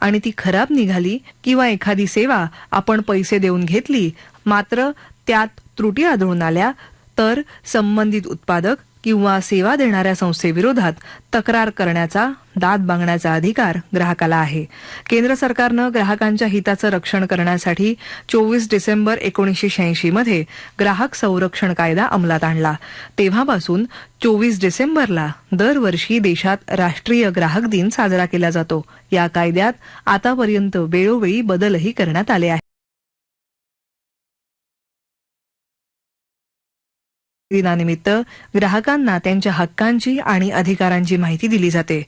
आणि ती खराब निघाली किंवा एखादी सेवा आपण पैसे देऊन घेतली मात्र त्यात त्रुटी आढळून आल्या तर संबंधित उत्पादक किंवा सेवा देणाऱ्या संस्थेविरोधात तक्रार करण्याचा दाद बांगण्याचा अधिकार ग्राहकाला आहे. केंद्र सरकारनं ग्राहकांच्या हिताचं रक्षण करण्यासाठी चोवीस डिसेंबर एकोणीसशे शहाऐंशी मध्ये ग्राहक संरक्षण कायदा अंमलात आणला. तेव्हापासून चोवीस डिसेंबरला दरवर्षी देशात राष्ट्रीय ग्राहक दिन साजरा केला जातो. या कायद्यात आतापर्यंत वेळोवेळी बदलही करण्यात आले आहेत. दिनानिमित्त ग्राहकांना त्यांच्या हक्कांची आणि अधिकारांची माहिती दिली जाते.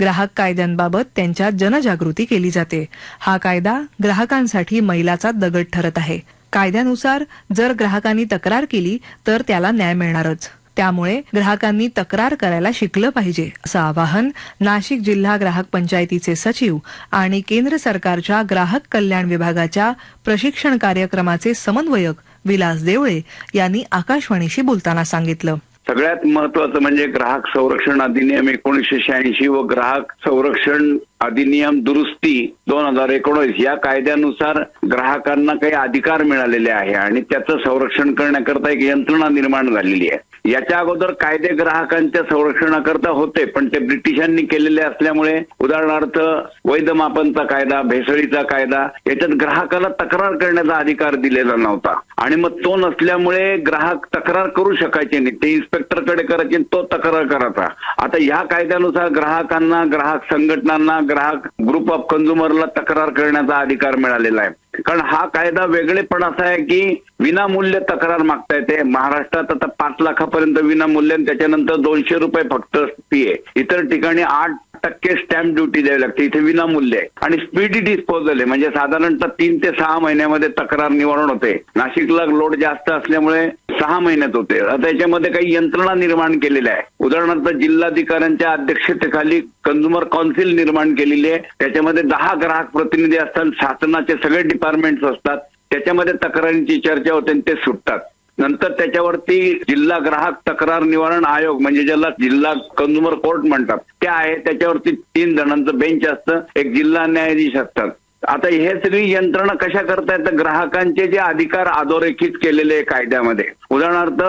ग्राहक कायद्यांबाबत त्यांच्यात जनजागृती केली जाते. हा कायदा ग्राहकांसाठी मैलाचा दगड ठरत आहे. कायद्यानुसार जर ग्राहकांनी तक्रार केली तर त्याला न्याय मिळणारच. त्यामुळे ग्राहकांनी तक्रार करायला शिकलं पाहिजे असं आवाहन नाशिक जिल्हा ग्राहक पंचायतीचे सचिव आणि केंद्र सरकारच्या ग्राहक कल्याण विभागाच्या प्रशिक्षण कार्यक्रमाचे समन्वयक विलास देवळे यांनी आकाशवाणीशी बोलताना सांगितलं. सगळ्यात महत्वाचं म्हणजे ग्राहक संरक्षण अधिनियम एकोणीसशे शहाऐंशी व ग्राहक संरक्षण अधिनियम दुरुस्ती दोन हजार एकोणीस या कायद्यानुसार ग्राहकांना काही अधिकार मिळालेले आहे आणि त्याचं संरक्षण करण्याकरता एक यंत्रणा निर्माण झालेली आहे. याच्या अगोदर कायदे ग्राहकांच्या संरक्षणाकरता होते पण ते ब्रिटिशांनी केलेले असल्यामुळे उदाहरणार्थ वैध मापनचा कायदा भेसळीचा कायदा याच्यात ग्राहकाला तक्रार करण्याचा अधिकार दिलेला नव्हता. आणि मग तो नसल्यामुळे ग्राहक तक्रार करू शकायचे नाही ते इन्स्पेक्टरकडे करायचे आणि तो तक्रार करायचा. आता ह्या कायद्यानुसार ग्राहकांना ग्राहक संघटनांना ग्राहक ग्रुप ऑफ कन्झ्युमरला तक्रार करण्याचा अधिकार मिळालेला आहे. कारण हा कायदा वेगळेपण असा आहे की विनामूल्य तक्रार मागता येते. महाराष्ट्रात आता पाच लाखापर्यंत विनामूल्य आणि त्याच्यानंतर दोनशे रुपये फक्त फी आहे. इतर ठिकाणी आठ टक्के स्टॅम्प ड्युटी द्यावी लागते. इथे विनामूल्य आहे. आणि स्पीडी डिस्पोजल आहे. म्हणजे साधारणतः तीन ते सहा महिन्यामध्ये तक्रार निवारण होते. नाशिकला लोड जास्त असल्यामुळे सहा महिन्यात होते. त्याच्यामध्ये काही यंत्रणा निर्माण केलेल्या आहे. उदाहरणार्थ जिल्हाधिकाऱ्यांच्या अध्यक्षतेखाली कन्झ्युमर कौन्सिल निर्माण केलेली आहे. त्याच्यामध्ये दहा ग्राहक प्रतिनिधी असतात. शासनाचे सगळे डिपार्टमेंट्स असतात. त्याच्यामध्ये तक्रारींची चर्चा होते आणि ते सुटतात. नंतर त्याच्यावरती जिल्हा ग्राहक तक्रार निवारण आयोग म्हणजे ज्याला जिल्हा कन्झ्युमर कोर्ट म्हणतात ते आहे. त्याच्यावरती तीन जणांचं बेंच असतं. एक जिल्हा न्यायाधीश असतात. आता हे सगळी यंत्रणा कशा करतायत? ग्राहकांचे जे अधिकार अधोरेखित केलेले कायद्यामध्ये. उदाहरणार्थ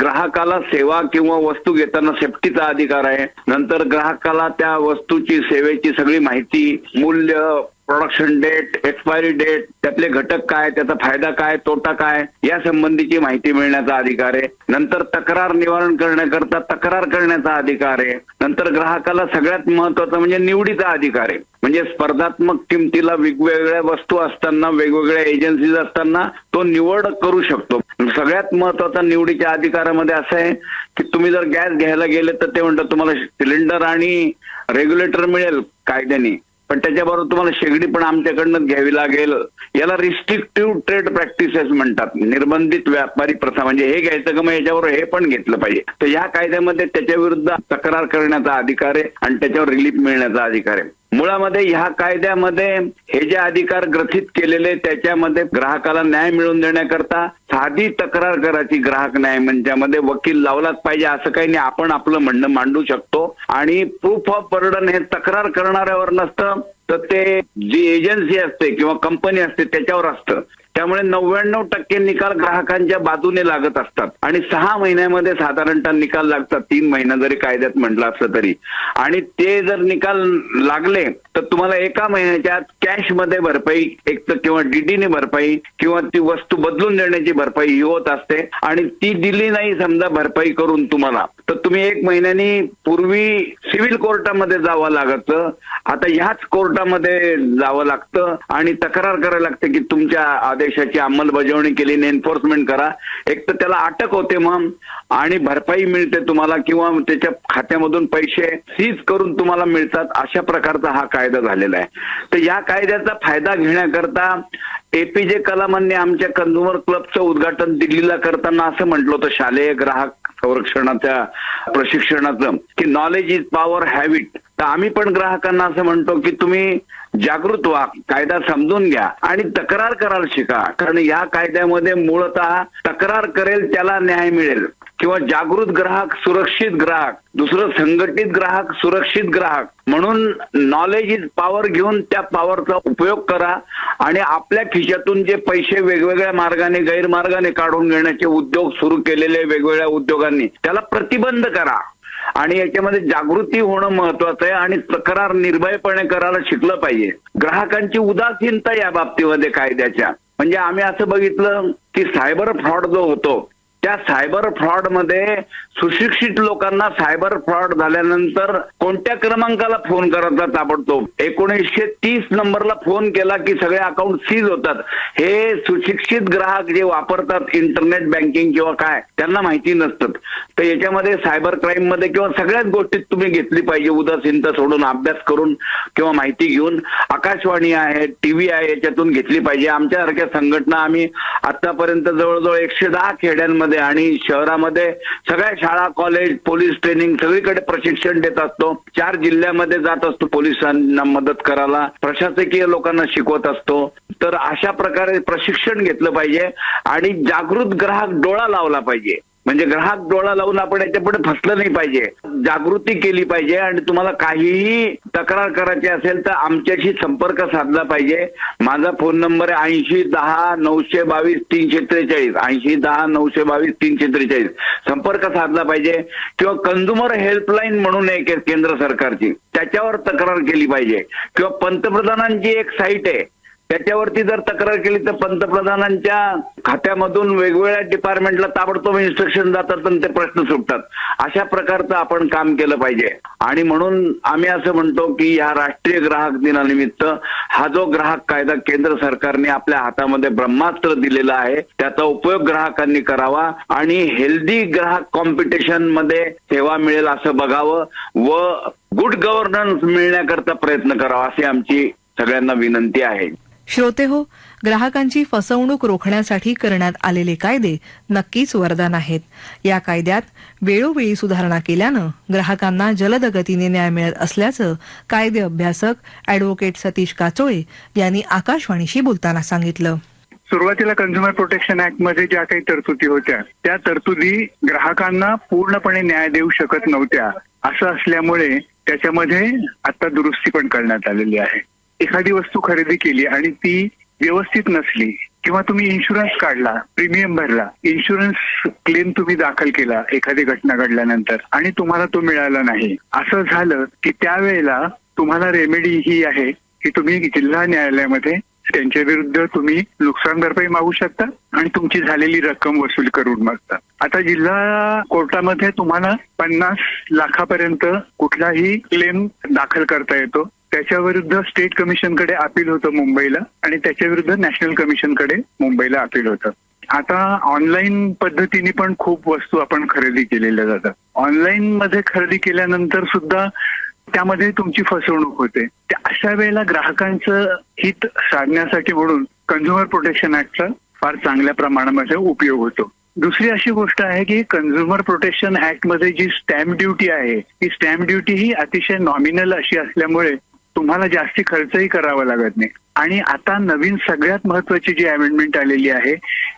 ग्राहकाला सेवा किंवा वस्तू घेताना सेफ्टीचा अधिकार आहे. नंतर ग्राहकाला त्या वस्तूची सेवेची सगळी माहिती मूल्य प्रोडक्शन डेट एक्सपायरी डेट त्यातले घटक काय त्याचा फायदा काय तोटा काय या संबंधीची माहिती मिळण्याचा अधिकार आहे. नंतर तक्रार निवारण करण्याकरता तक्रार करण्याचा अधिकार आहे. नंतर ग्राहकाला सगळ्यात महत्वाचं म्हणजे निवडीचा अधिकार आहे. म्हणजे स्पर्धात्मक किमतीला वेगवेगळ्या वस्तू असताना वेगवेगळ्या एजन्सीज असताना तो निवड करू शकतो. सगळ्यात महत्त्वाचा निवडीच्या अधिकारामध्ये असं आहे की तुम्ही जर गॅस घ्यायला गेले तर ते म्हणतात तुम्हाला सिलेंडर आणि रेग्युलेटर मिळेल कायद्याने. पण त्याच्याबरोबर तुम्हाला शेगडी पण आमच्याकडनं घ्यावी लागेल. याला रिस्ट्रिक्टिव्ह ट्रेड प्रॅक्टिसेस म्हणतात. निर्बंधित व्यापारी प्रथा म्हणजे हे घ्यायचं का मग याच्यावर हे पण घेतलं पाहिजे. तर या कायद्यामध्ये त्याच्या विरुद्ध तक्रार करण्याचा अधिकार आहे आणि त्याच्यावर रिलीफ मिळण्याचा अधिकार आहे. मुळामध्ये ह्या कायद्यामध्ये हे जे अधिकार ग्रथित केलेले त्याच्यामध्ये ग्राहकाला न्याय मिळवून देण्याकरता साधी तक्रार करायची ग्राहक न्याय मंचामध्ये वकील लावलाच पाहिजे असं काही नाही. आपण आपलं म्हणणं मांडू शकतो. आणि प्रूफ ऑफ बर्डन हे तक्रार करणाऱ्यावर नसतं तर ते जी एजन्सी असते किंवा कंपनी असते त्याच्यावर असतं. त्यामुळे नव्याण्णव टक्के निकाल ग्राहकांच्या बाजूने लागत असतात. आणि सहा महिन्यामध्ये साधारणतः निकाल लागतात. तीन महिना जरी कायद्यात म्हटलं असलं तरी. आणि ते जर निकाल लागले तर तुम्हाला एका महिन्याच्या कॅशमध्ये भरपाई एक तर किंवा डीडीने भरपाई किंवा ती वस्तू बदलून देण्याची भरपाई ही होत असते. आणि ती दिली नाही समजा भरपाई करून तुम्हाला तर तुम्ही एक महिन्यानी पूर्वी सिव्हिल कोर्टामध्ये जावं लागतं. आता ह्याच कोर्टामध्ये जावं लागतं आणि तक्रार करायला लागते की तुमच्या आदेशाची अंमलबजावणी केली नाही एन्फोर्समेंट करा. एक तर त्याला अटक होते मग आणि भरपाई मिळते तुम्हाला किंवा त्याच्या खात्यामधून पैसे सीज करून तुम्हाला मिळतात अशा प्रकारचा हा कायदा झालेला आहे. तर या कायद्याचा फायदा घेण्याकरता एपीजे कलामांनी आमच्या कन्झ्युमर क्लबचं उद्घाटन दिल्लीला करताना असं म्हटलं होतं शालेय ग्राहक संरक्षणाच्या प्रशिक्षणाचं की नॉलेज इज पॉवर हॅबिट तर आम्ही पण ग्राहकांना असं म्हणतो की तुम्ही जागृत व्हा कायदा समजून घ्या आणि तक्रार करायला शिका. कारण या कायद्यामध्ये मूळतः तक्रार करेल त्याला न्याय मिळेल. किंवा जागृत ग्राहक सुरक्षित ग्राहक दुसरं संघटित ग्राहक सुरक्षित ग्राहक. म्हणून नॉलेज इज पॉवर घेऊन त्या पॉवरचा उपयोग करा आणि आपल्या खिशातून जे पैसे वेगवेगळ्या मार्गाने गैरमार्गाने काढून घेण्याचे उद्योग सुरू केलेले वेगवेगळ्या उद्योगांनी त्याला प्रतिबंध करा. आणि याच्यामध्ये जागृती होणं महत्वाचं आहे आणि तक्रार निर्भयपणे करायला शिकलं पाहिजे. ग्राहकांची उदासीनता या बाबतीमध्ये कायद्याच्या. म्हणजे आम्ही असं बघितलं की सायबर फ्रॉड जो होतो त्या सायबर फ्रॉडमध्ये सुशिक्षित लोकांना सायबर फ्रॉड झाल्यानंतर कोणत्या क्रमांकाला फोन करायचा ताबडतोब? एकोणीसशे तीस नंबरला फोन केला की सगळे अकाउंट सीज होतात. हे सुशिक्षित ग्राहक जे वापरतात इंटरनेट बँकिंग किंवा काय त्यांना माहिती नसतात तर याच्यामध्ये सायबर क्राईममध्ये किंवा सगळ्याच गोष्टीत तुम्ही घेतली पाहिजे. उदासीनता सोडून अभ्यास करून किंवा माहिती घेऊन. आकाशवाणी आहे टीव्ही आहे याच्यातून घेतली पाहिजे. आमच्यासारख्या संघटना आम्ही आतापर्यंत जवळजवळ एकशे दहा खेड्यांमध्ये आणि शहरामध्ये सगळ्या शाळा कॉलेज पोलीस ट्रेनिंग सगळीकडे प्रशिक्षण देत असतो. चार जिल्ह्यामध्ये जात असतो पोलिसांना मदत करायला. प्रशासकीय लोकांना शिकवत असतो. तर अशा प्रकारे प्रशिक्षण घेतलं पाहिजे आणि जागृत ग्राहक डोळा लावला पाहिजे. म्हणजे ग्राहक डोळा लावून आपण याच्यापुढे फसलं नाही पाहिजे. जागृती केली पाहिजे आणि तुम्हाला काहीही तक्रार करायची असेल तर आमच्याशी संपर्क साधला पाहिजे. माझा फोन नंबर आहे ऐंशी दहा नऊशे बावीस तीनशे त्रेचाळीस. ऐंशी दहा नऊशे बावीस तीनशे त्रेचाळीस. संपर्क साधला पाहिजे. किंवा कंझ्युमर हेल्पलाईन म्हणून एक केंद्र सरकारची. त्याच्यावर तक्रार केली पाहिजे. किंवा पंतप्रधानांची एक साईट आहे. त्याच्यावरती जर तक्रार केली तर पंतप्रधानांच्या खात्यामधून वेगवेगळ्या डिपार्टमेंटला ताबडतोब इन्स्ट्रक्शन जातात आणि ते प्रश्न सुटतात. अशा प्रकारचं आपण काम केलं पाहिजे. आणि म्हणून आम्ही असं म्हणतो की या राष्ट्रीय ग्राहक दिनानिमित्त हा जो ग्राहक कायदा केंद्र सरकारने आपल्या हातामध्ये ब्रह्मास्त्र दिलेला आहे त्याचा उपयोग ग्राहकांनी करावा आणि हेल्दी ग्राहक कॉम्पिटिशनमध्ये सेवा मिळेल असं बघावं व गुड गव्हर्नन्स मिळण्याकरता प्रयत्न करावा अशी आमची सगळ्यांना विनंती आहे. श्रोते हो ग्राहकांची फसवणूक रोखण्यासाठी करण्यात आलेले कायदे नक्कीच वरदान आहेत. या कायद्यात वेळोवेळी सुधारणा केल्यानं ग्राहकांना जलदगतीने न्याय मिळत असल्याचं कायदे अभ्यासक अॅडव्होकेट सतीश काचोळे यांनी आकाशवाणीशी बोलताना सांगितलं. सुरुवातीला कन्झ्युमर प्रोटेक्शन ऍक्टमध्ये ज्या काही तरतुदी होत्या त्या तरतुदी ग्राहकांना पूर्णपणे न्याय देऊ शकत नव्हत्या. असं असल्यामुळे त्याच्यामध्ये आता दुरुस्ती पण करण्यात आलेली आहे. एखादी वस्तू खरेदी केली आणि ती व्यवस्थित नसली किंवा तुम्ही इन्शुरन्स काढला प्रीमियम भरला इन्शुरन्स क्लेम तुम्ही दाखल केला एखादी घटना घडल्यानंतर आणि तुम्हाला तो मिळाला नाही. असं झालं की त्यावेळेला तुम्हाला रेमेडी ही आहे की तुम्ही जिल्हा न्यायालयामध्ये त्यांच्या विरुद्ध तुम्ही नुकसान भरपाई मागू शकता आणि तुमची झालेली रक्कम वसूल करून मागता. आता जिल्हा कोर्टामध्ये तुम्हाला पन्नास लाखापर्यंत कुठलाही क्लेम दाखल करता येतो. त्याच्या विरुद्ध स्टेट कमिशनकडे अपील होतं मुंबईला आणि त्याच्या विरुद्ध नॅशनल कमिशनकडे मुंबईला अपील होतं. आता ऑनलाईन पद्धतीने पण खूप वस्तू आपण खरेदी केलेल्या जातात. ऑनलाईन मध्ये खरेदी केल्यानंतर सुद्धा त्यामध्ये तुमची फसवणूक होते. अशा वेळेला ग्राहकांचं हित साधण्यासाठी म्हणून कन्झ्युमर प्रोटेक्शन ऍक्टचा फार चांगल्या प्रमाणामध्ये उपयोग होतो. दुसरी अशी गोष्ट आहे की कन्झ्युमर प्रोटेक्शन ऍक्टमध्ये जी स्टॅम्प ड्युटी आहे ती स्टॅम्प ड्युटी ही अतिशय नॉमिनल अशी असल्यामुळे तुम्हाला जास्ती खर्चही करावा लागत नाही. आणि आता नवीन सगळ्यात महत्वाची जी अमेंडमेंट आलेली आहे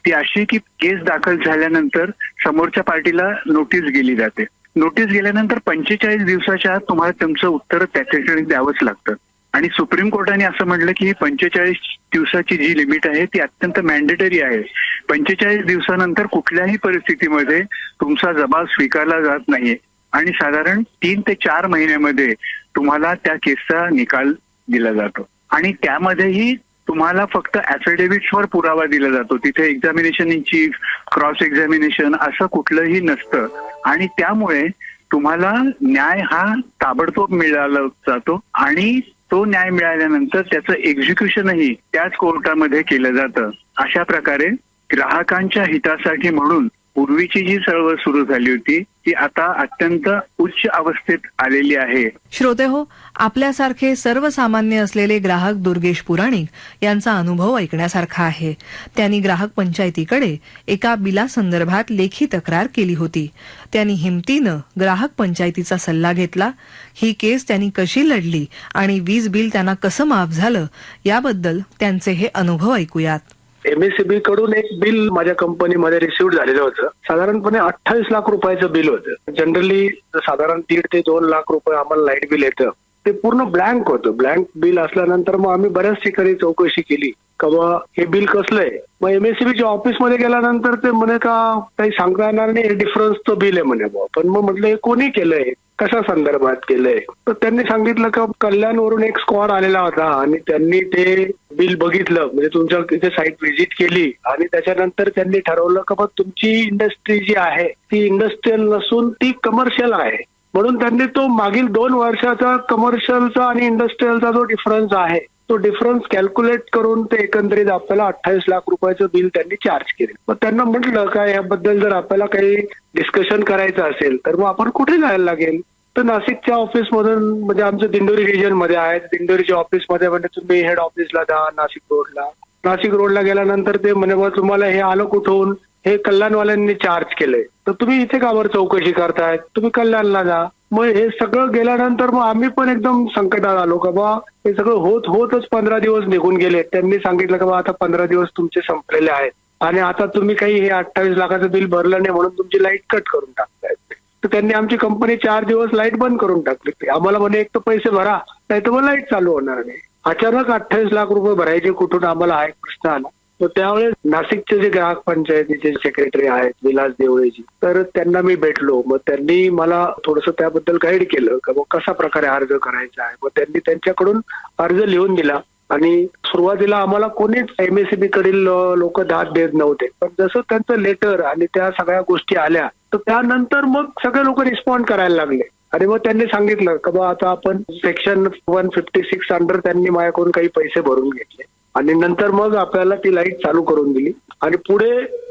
ती अशी की केस दाखल झाल्यानंतर समोरच्या पार्टीला नोटीस गेली जाते. नोटीस गेल्यानंतर पंचेचाळीस दिवसाच्या आत तुम्हाला तुमचं उत्तर त्या ठिकाणी द्यावंच लागतं. आणि सुप्रीम कोर्टाने असं म्हटलं की ही पंचेचाळीस दिवसाची जी लिमिट आहे ती अत्यंत मॅन्डेटरी आहे. पंचेचाळीस दिवसानंतर कुठल्याही परिस्थितीमध्ये तुमचा जबाब स्वीकारला जात नाहीये. आणि साधारण तीन ते चार महिन्यामध्ये तुम्हाला त्या केसचा निकाल दिला जातो. आणि त्यामध्येही तुम्हाला फक्त ऍफिडेव्हिट्सवर पुरावा दिला जातो. तिथे examination in chief cross examination असं कुठलंही नसतं. आणि त्यामुळे तुम्हाला न्याय हा ताबडतोब मिळाला जातो आणि तो न्याय मिळाल्यानंतर त्याचं एक्झिक्युशनही त्याच कोर्टामध्ये केलं जातं. अशा प्रकारे ग्राहकांच्या हितासाठी म्हणून पूर्वीची जी चळवळ सुरू झाली होती ती आता अत्यंत उच्च अवस्थेत आलेली आहे. श्रोते हो आपल्यासारखे सर्वसामान्य असलेले ग्राहक दुर्गेश पुराणिक यांचा अनुभव ऐकण्यासारखा आहे. त्यांनी ग्राहक पंचायतीकडे एका बिलासंदर्भात लेखी तक्रार केली होती. त्यांनी हिमतीनं ग्राहक पंचायतीचा सल्ला घेतला. ही केस त्यांनी कशी लढली आणि वीज बिल त्यांना कसं माफ झालं याबद्दल त्यांचे हे अनुभव ऐकूयात. एमएससीबी कडून एक बिल माझ्या कंपनीमध्ये रिसिव्ह झालेलं होतं. साधारणपणे अठ्ठावीस लाख रुपयाचं बिल होतं. जनरली साधारण दीड ते दोन लाख रुपये आम्हाला लाइट बिल येतं. ते पूर्ण ब्लँक होतं. ब्लँक बिल असल्यानंतर मग आम्ही बऱ्याच ठिकाणी चौकशी केली. का बा हे बिल कसलं आहे मग एमएससीबीच्या ऑफिसमध्ये गेल्यानंतर ते म्हणे का काही सांगता येणार नाही डिफरन्सचं बिल आहे म्हणे बा पण मग म्हटलं हे कोणी केलंय? कशा संदर्भात केलंय? तर त्यांनी सांगितलं का कल्याणवरून एक स्कॉड आलेला होता आणि त्यांनी ते बिल बघितलं. म्हणजे तुमच्या तिथे साईट व्हिजिट केली आणि त्याच्यानंतर त्यांनी ठरवलं का बा तुमची इंडस्ट्री जी आहे ती इंडस्ट्रीयल नसून ती कमर्शियल आहे. म्हणून त्यांनी तो मागील दोन वर्षाचा कमर्शियलचा आणि इंडस्ट्रीयलचा जो डिफरन्स आहे तो डिफरन्स कॅल्क्युलेट करून ते एकंदरीत आपल्याला अठ्ठावीस लाख रुपयाचं बिल त्यांनी चार्ज केले. मग त्यांना म्हटलं का याबद्दल जर आपल्याला काही डिस्कशन करायचं असेल तर मग आपण कुठे जायला लागेल? तर नाशिकच्या ऑफिसमधून म्हणजे आमचं दिंडोरी रिजनमध्ये आहे. दिंडोरीच्या ऑफिसमध्ये म्हणजे तुम्ही हेड ऑफिसला जा नाशिक रोडला नाशिक रोडला गेल्यानंतर ते म्हणे तुम्हाला हे आलं कुठून? हे कल्याणवाल्यांनी चार्ज केलंय. तर तुम्ही इथे कावर चौकशी करतायत तुम्ही कल्याणला जा. मग हे सगळं गेल्यानंतर मग आम्ही पण एकदम संकटात आलो का बा हे सगळं होत होतच पंधरा दिवस निघून गेले. त्यांनी सांगितलं का बा आता पंधरा दिवस तुमचे संपलेले आहेत. आणि आता तुम्ही काही हे अठ्ठावीस लाखाचं बिल भरलं नाही म्हणून तुमची लाइट कट करून टाकतायत तर त्यांनी आमची कंपनी चार दिवस लाइट बंद करून टाकली. आम्हाला म्हणे एक तर पैसे भरा नाही तर मग लाइट चालू होणार नाही. अचानक अठ्ठावीस लाख रुपये भरायचे कुठून आम्हाला हा एक प्रश्न आला. तर त्यावेळेस नाशिकचे जे ग्राहक पंचायतीचे सेक्रेटरी आहेत विलास देवळेजी तर त्यांना मी भेटलो. मग त्यांनी मला थोडस त्याबद्दल गाईड केलं का मग कशा प्रकारे अर्ज करायचा आहे. मग त्यांनी त्यांच्याकडून अर्ज लिहून दिला. आणि सुरुवातीला आम्हाला कोणीच एमएससीबी कडील लोक दाद देत नव्हते. पण जसं त्यांचं लेटर आणि त्या सगळ्या गोष्टी आल्या तर त्यानंतर मग सगळे लोक रिस्पॉन्ड करायला लागले. आणि मग त्यांनी सांगितलं का बा आता आपण section one fifty six under त्यांनी माझ्याकडून काही पैसे भरून घेतले. आणि नंतर मग आपल्याला ती लाइट चालू करून दिली. आणि पुढे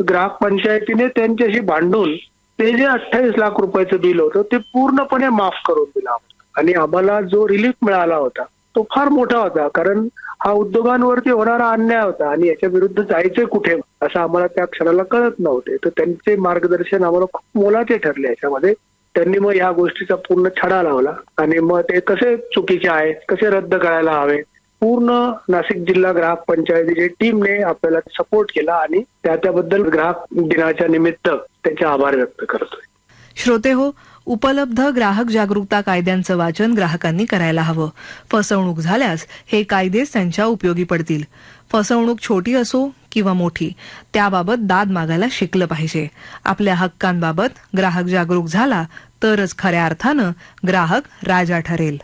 ग्राहक पंचायतीने त्यांच्याशी भांडून ते जे अठ्ठावीस लाख रुपयाचं बिल होतं ते पूर्णपणे माफ करून दिलं आणि आम्हाला जो रिलीफ मिळाला होता तो फार मोठा होता कारण हा उद्योगांवरती होणारा अन्याय होता आणि याच्या विरुद्ध जायचं कुठे असं आम्हाला त्या क्षणाला कळत नव्हते. तर त्यांचे मार्गदर्शन आम्हाला खूप मोलाचे ठरले याच्यामध्ये. त्यांनी मग या गोष्टीचा पूर्ण छडा लावला आणि मग ते कसे चुकीचे आहेत कसे रद्द करायला हवे पूर्ण नाशिक जिल्हा ग्राहक पंचायतीच्या टीमने आपल्याला सपोर्ट केला आणि त्या त्याबद्दल ग्राहक दिनाच्या निमित्त त्याचे आभार व्यक्त करतोय. श्रोते हो उपलब्ध ग्राहक जागरूकता कायद्यांचं वाचन ग्राहकांनी करायला हवं. फसवणूक झाल्यास हे कायदेच त्यांच्या उपयोगी पडतील. फसवणूक छोटी असो किंवा मोठी त्याबाबत दाद मागायला शिकलं पाहिजे. आपल्या हक्कांबाबत ग्राहक जागरूक झाला तरच खऱ्या अर्थानं ग्राहक राजा ठरेल.